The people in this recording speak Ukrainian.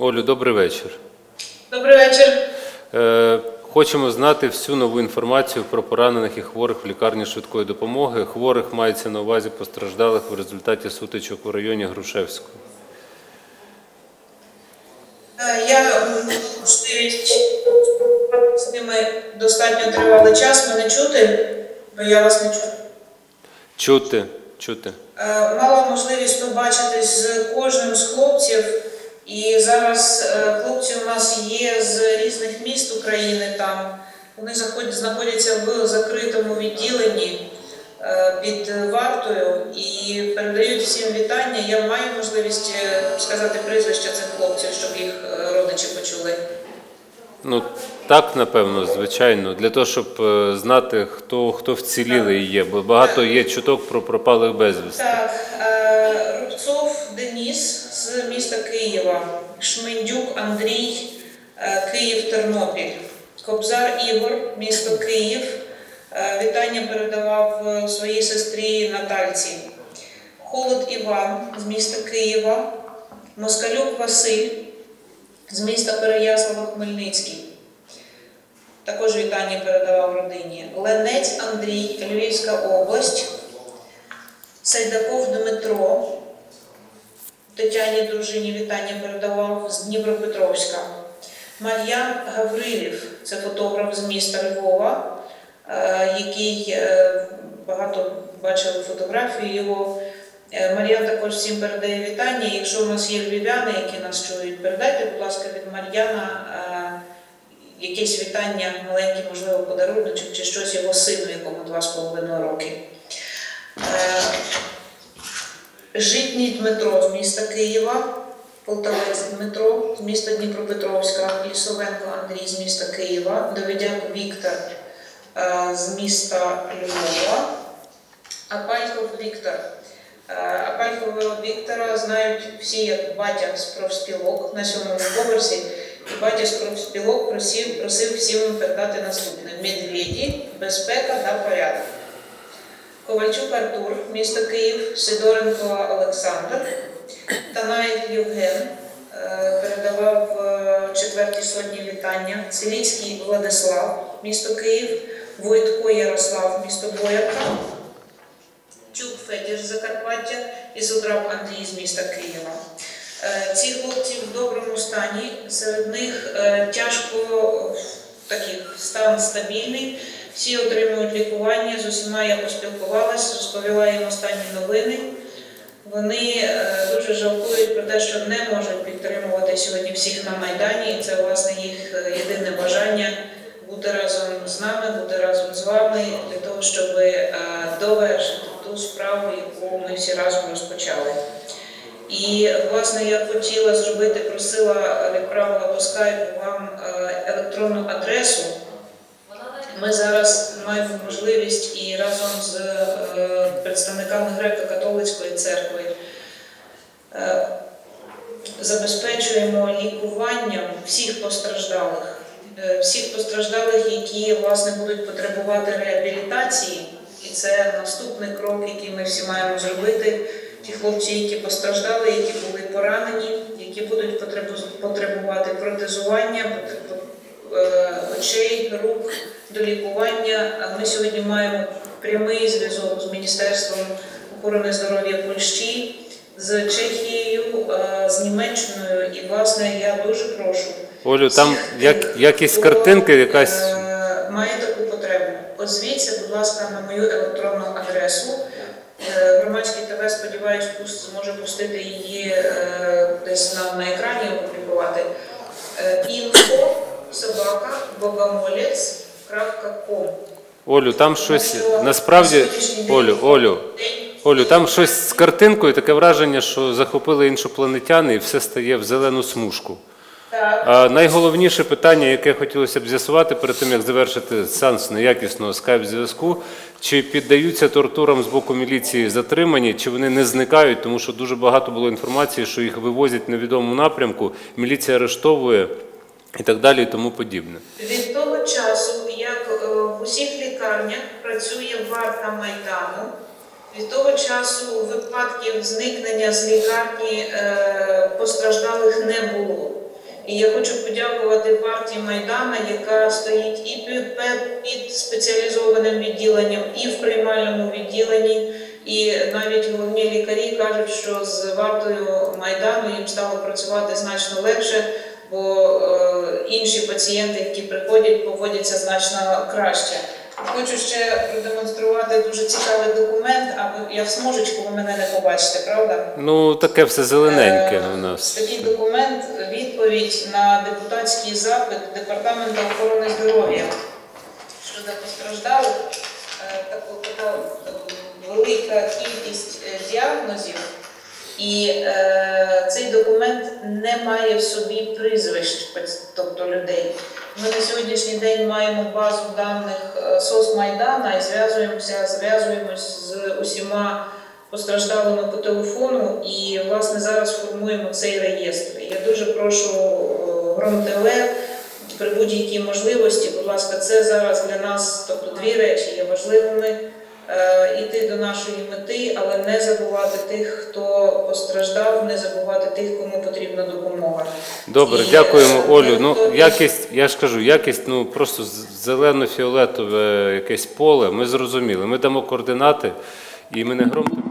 Олю, добрий вечір. Добрий вечір. Е, Хочемо знати всю нову інформацію про поранених і хворих в лікарні швидкої допомоги. Хворих мається на увазі постраждалих в результаті сутичок у районі Грушевського. Е, Я з ними достатньо тривалий час. Мене чути, бо я вас не чую. Чути, чути. Е, Мала можливість побачитись з кожним з хлопців. І зараз е, хлопці у нас є з різних міст України там. Вони знаходяться в закритому відділенні е, під вартою і передають всім вітання. Я маю можливість е, сказати прізвища цих хлопців, щоб їх родичі почули. Ну так, напевно, звичайно, для того, щоб е, знати, хто, хто вцілілий є, бо багато є чуток про пропалих безвісти. Так, е, Рубцов Деніс з міста Києва, Шмендюк Андрій, е, Київ Тернопіль, Кобзар Ігор, місто Київ. Вітання передавав своїй сестрі Натальці. Холод Іван з міста Києва, Москалюк Василь з міста Переяслава Хмельницький. Також вітання передавав родині. Ленець Андрій, Львівська область. Сайдаков Дмитро. Тетяні дружині вітання передавав з Дніпропетровська. Мар'ян Гаврилів, це фотограф з міста Львова, е, який е, багато бачили фотографії його. Е, Мар'ян також всім передає вітання. Якщо у нас є львів'яни, які нас чують, передайте, будь ласка, від Мар'яна е, якесь вітання, маленький, можливо, подарунок чи щось його сину, якому два з половиною роки. Е, Житній Дмитро з міста Києва, Полтавець Дмитро з міста Дніпропетровська, Лісовенко Андрій з міста Києва, Доведяк Віктор з міста Львова, Апальков Віктор. Е, Віктора знають всі як батя з профспілок на сьомому поверсі. І батя з профспілок просив, просив всім передати наступне: медведі, безпека та порядок. Ковальчук Артур, місто Київ, Сидоренко Олександр, Танаєв Євген е, передавав е, четвертій сотні вітання, Целіцький Владислав, місто Київ, Войтко Ярослав, місто Боярка, Чук Федір з Закарпаття і Судраб Андрій з міста Києва. Е, Ці хлопці в доброму стані, серед них е, тяжко е, таких стан стабільний. Всі отримують лікування. З усіма я поспілкувалася, розповіла їм останні новини. Вони дуже жалкують про те, що не можуть підтримувати сьогодні всіх на Майдані. І це власне їх єдине бажання бути разом з нами, бути разом з вами для того, щоб довершити справу, яку ми всі разом розпочали. І власне я хотіла зробити, просила, відправила по скайпу вам е, електронну адресу. Ми зараз маємо можливість і разом з е, представниками греко-католицької церкви е, забезпечуємо лікуванням всіх постраждалих, всіх постраждалих, які власне будуть потребувати реабілітації. І це наступний крок, який ми всі маємо зробити. Ті хлопці, які постраждали, які були поранені, які будуть потребувати протезування, е, очей, рук до лікування. Ми сьогодні маємо прямий зв'язок з Міністерством охорони здоров'я Польщі, з Чехією, е, з Німеччиною. І, власне, я дуже прошу. Олю, там як, якісь картинки, якась. е, має таку потребу. Озвіться, будь ласка, на мою електронну адресу. Е, Громадський ТВ, сподіваюсь, зможе пустити її е, десь на, на екрані опублікувати. Е, Інфо собака богомолець.ком Олю, там щось насправді. Олю, Олю, Олю, там щось з картинкою, таке враження, що захопили іншопланетяни і все стає в зелену смужку. А найголовніше питання, яке хотілося б з'ясувати перед тим, як завершити сеанс неякісного скайп-зв'язку, чи піддаються тортурам з боку міліції затримані, чи вони не зникають, тому що дуже багато було інформації, що їх вивозять в невідомому напрямку, міліція арештовує і так далі, і тому подібне. Від того часу, як е, в усіх лікарнях працює варта Майдану, від того часу випадків зникнення з лікарні е, постраждалих не було. І я хочу подякувати партії Майдана, яка стоїть і під, під- спеціалізованим відділенням, і в приймальному відділенні. І навіть головні лікарі кажуть, що з вартою Майдану їм стало працювати значно легше, бо е, інші пацієнти, які приходять, поводяться значно краще. Хочу ще продемонструвати дуже цікавий документ, аби я в смужечку ви мене не побачите, правда? Ну, таке все зелененьке Е, у нас. Такий документ відповідь на депутатський запит Департаменту охорони здоров'я щодо постраждалих. Е, Така велика кількість е, діагнозів, і е, цей документ не має в собі прізвищ, тобто людей. Ми на сьогоднішній день маємо базу даних е, СОС-Майдана і зв'язуємося, зв'язуємось з усіма постраждалими по телефону, і власне зараз формуємо цей реєстр. Я дуже прошу громтеле при будь-якій можливості, будь ласка, це зараз для нас, тобто дві речі є важливими. Е, Іти до нашої мети, але не забувати тих, хто постраждав, не забувати тих, кому потрібна допомога. Добре, І, дякуємо, е, Олю. Ну, якість, я ж кажу, якість, ну просто зелено-фіолетове якесь поле. Ми зрозуміли. Ми дамо координати, і ми не громко.